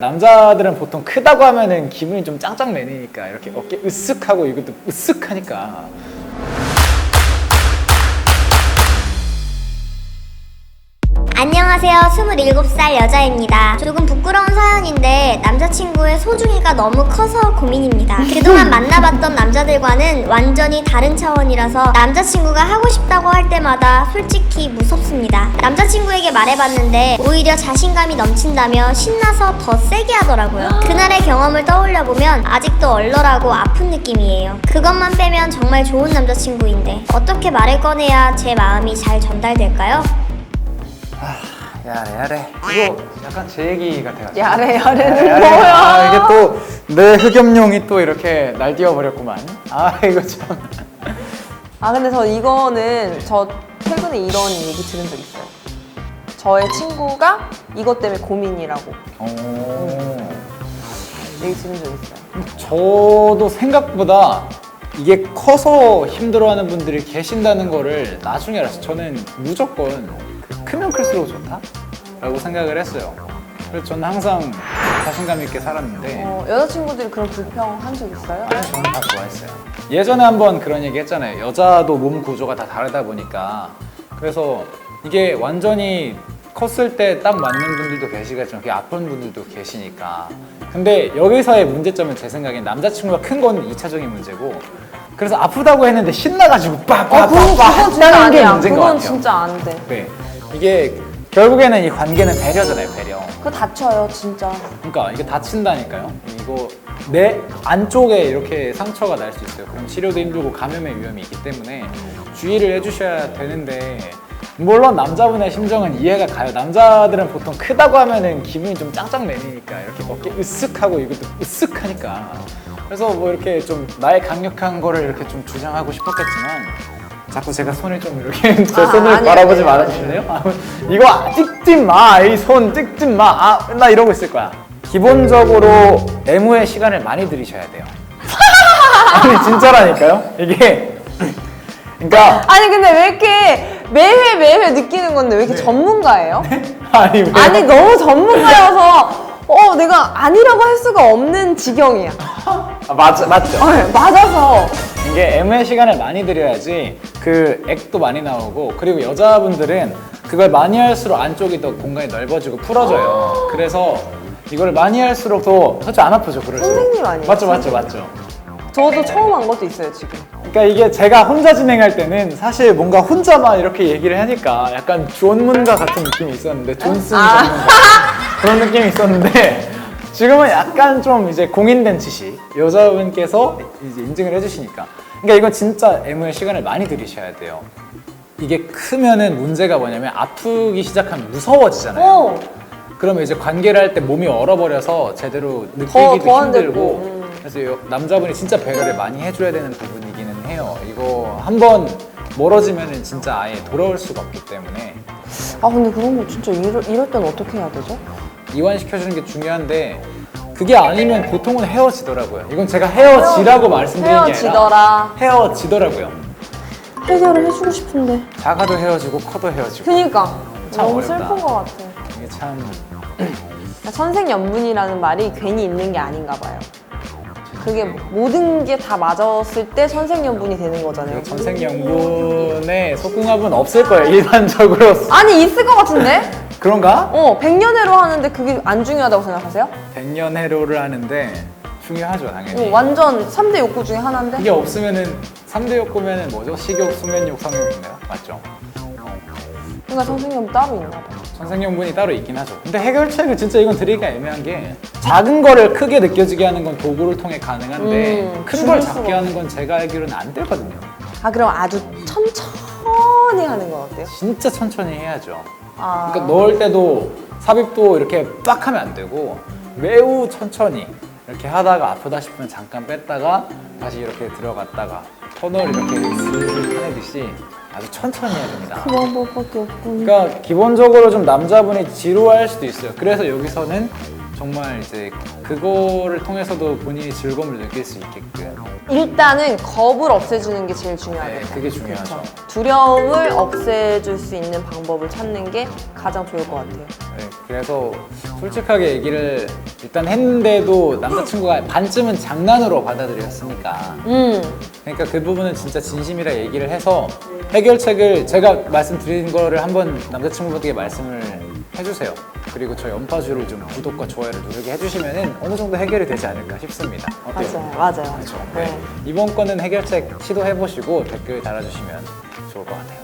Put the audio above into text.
남자들은 보통 크다고 하면은 기분이 좀 짱짱 내리니까 이렇게 어깨 으쓱하고 이것도 으쓱하니까 안녕하세요. 27살 여자입니다. 조금 부끄러운 사연인데 남자친구의 소중이가 너무 커서 고민입니다. 그동안 만나봤던 남자들과는 완전히 다른 차원이라서 남자친구가 하고 싶다고 할 때마다 솔직히 무섭습니다. 남자친구에게 말해봤는데 오히려 자신감이 넘친다며 신나서 더 세게 하더라고요. 그날의 경험을 떠올려보면 아직도 얼얼하고 아픈 느낌이에요. 그것만 빼면 정말 좋은 남자친구인데 어떻게 말을 꺼내야 제 마음이 잘 전달될까요? 야래 야래 이거 약간 제 얘기 같아가지고 야래 야래는 야래. 뭐야? 아, 이게 또 내 흑염룡이 또 이렇게 날뛰어 버렸구만 아 이거 참 아 근데 저 이거는 저 최근에 이런 얘기 들은 적 있어요. 저의 친구가 이것 때문에 고민이라고 어... 얘기 들은 적 있어요. 저도 생각보다 이게 커서 힘들어하는 분들이 계신다는 거를 나중에 알았어요. 저는 무조건 그 크면 클수록 좋다 라고 생각을 했어요. 그래서 저는 항상 자신감 있게 살았는데 어, 여자친구들이 그런 불평 한 적 있어요? 아니 저는 다 좋아했어요. 예전에 한번 그런 얘기 했잖아요. 여자도 몸 구조가 다 다르다 보니까 그래서 이게 완전히 컸을 때 딱 맞는 분들도 계시겠지만 그게 아픈 분들도 계시니까 근데 여기서의 문제점은 제 생각엔 남자친구가 큰 건 2차적인 문제고 그래서 아프다고 했는데 신나가지고 어, 그건, 빡빡빡빡 그건 진짜 아니야. 문제인 것 그건 같아요. 진짜 안 돼. 네. 이게 결국에는 이 관계는 배려잖아요, 배려. 그거 다쳐요, 진짜. 그러니까 이게 다친다니까요. 이거 내 안쪽에 이렇게 상처가 날 수 있어요. 그럼 치료도 힘들고 감염의 위험이 있기 때문에 주의를 해주셔야 되는데 물론 남자분의 심정은 이해가 가요. 남자들은 보통 크다고 하면은 기분이 좀 짱짱 내리니까 이렇게 어깨 으쓱하고 이것도 으쓱하니까 그래서 뭐 이렇게 좀 나의 강력한 거를 이렇게 좀 주장하고 싶었겠지만 자꾸 제가 손을 좀 이렇게 제 아, 손을 아니에요, 바라보지 아니에요, 말아주실래요? 아, 이거 찍지 마, 이 손 찍지 마. 아, 나 이러고 있을 거야. 기본적으로 애무의 시간을 많이 들이셔야 돼요. 아니 진짜라니까요. 이게 그러니까 아니 근데 왜 이렇게 매회 매회 느끼는 건데 왜 이렇게 네. 전문가예요? 아니 왜? 아니 너무 전문가여서 어 내가 아니라고 할 수가 없는 지경이야. 아, 맞 맞죠. 어, 맞아서 이게 애무의 시간을 많이 들여야지 그 액도 많이 나오고 그리고 여자분들은 그걸 많이 할수록 안쪽이 더 공간이 넓어지고 풀어져요. 그래서 이걸 많이 할수록 더 사실 안 아프죠, 그럴수록. 선생님 아니에요? 맞죠, 맞죠, 맞죠. 저도 처음 한 것도 있어요 지금. 그러니까 이게 제가 혼자 진행할 때는 사실 뭔가 혼자만 이렇게 얘기를 하니까 약간 존문가 같은 느낌이 있었는데 존슨 아. 전문가 그런 느낌이 있었는데 지금은 약간 좀 이제 공인된 지식 여자분께서 이제 인증을 해주시니까 그러니까 이건 진짜 애무의 시간을 많이 들이셔야 돼요. 이게 크면은 문제가 뭐냐면 아프기 시작하면 무서워지잖아요. 어. 그러면 이제 관계를 할 때 몸이 얼어버려서 제대로 느끼기도 더, 힘들고 됐고, 음. 그래서 요- 남자분이 진짜 배려를 많이 해줘야 되는 부분이기는 해요. 이거 한번 멀어지면은 진짜 아예 돌아올 수가 없기 때문에 아 근데 그런 거 진짜 이럴, 이럴 때는 어떻게 해야 되죠? 이완시켜주는 게 중요한데 그게 아니면 보통은 헤어지더라고요. 이건 제가 헤어지라고 말씀드린 게 아니라 헤어지더라. 헤어지더라고요. 해결을 해주고 싶은데. 작아도 헤어지고 커도 헤어지고 그니까 참 너무 어렵다. 슬픈 것 같아. 이게 참 천생연분이라는 말이 괜히 있는 게 아닌가 봐요. 그게 모든 게 다 맞았을 때 천생연분이 되는 거잖아요. 전생연분의 속궁합은 없을 거예요. 일반적으로 아니 있을 것 같은데? 그런가? 어, 백년해로 하는데 그게 안 중요하다고 생각하세요? 백년 해로를 하는데 중요하죠 당연히 어, 완전 3대 욕구 중에 하나인데? 이게 없으면은 3대 욕구면은 뭐죠? 식욕, 수면욕, 성욕인가요? 맞죠? 그러니까 천생연분 따로 있나 봐. 전생연분이 따로 있긴 하죠 근데 해결책을 진짜 이건 드리기가 애매한 게 작은 거를 크게 느껴지게 하는 건 도구를 통해 가능한데 음, 큰걸 줄일 작게 수가 하는 건 제가 알기로는 안 되거든요 아 그럼 아주 천천히 하는 건 어때요? 진짜 천천히 해야죠 아, 그러니까 넣을 때도 삽입도 이렇게 빡 하면 안 되고 매우 천천히 이렇게 하다가 아프다 싶으면 잠깐 뺐다가 다시 이렇게 들어갔다가 터널 이렇게 슬슬 타내듯이 아주 천천히 해야 됩니다. 그 방법밖에 없군. 그러니까 기본적으로 좀 남자분이 지루할 수도 있어요. 그래서 여기서는 정말 이제 그거를 통해서도 본인이 즐거움을 느낄 수 있게끔 일단은 겁을 없애주는 게 제일 네, 중요하겠다. 그게 중요하죠. 두려움을 없애줄 수 있는 방법을 찾는 게 가장 좋을 것 같아요. 네, 그래서 솔직하게 얘기를 일단 했는데도 남자친구가 반쯤은 장난으로 받아들였으니까 음, 그러니까 그 부분은 진짜 진심이라 얘기를 해서 해결책을 제가 말씀드린 거를 한번 남자친구분께 말씀을 해주세요. 그리고 저희 연파주를 좀 구독과 좋아요를 누르게 해주시면 어느 정도 해결이 되지 않을까 싶습니다. 어때요? 맞아요, 맞아요. 그렇죠. 네. 네. 이번 거는 해결책 시도해보시고 댓글 달아주시면 좋을 것 같아요.